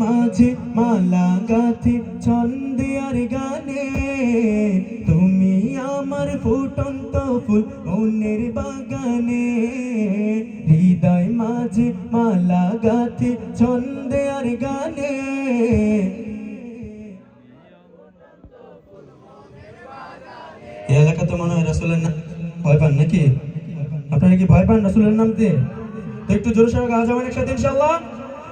মাঝে মালা গাথি ছন্দে আর গানে। তুমি আমার ফুটন্ত ফুল মনের বাগানে। হৃদয় মাঝে মালা গাথি ছন্দে আর গানে। এই এলাকাতে মনে হয় রাসুলের ভয় পান নাকি? আপনারা কি ভয় পান রাসুলের নামতে তো একটু জোরে সরে গাওয়া যাবেন একসাথে ইনশাল্লাহ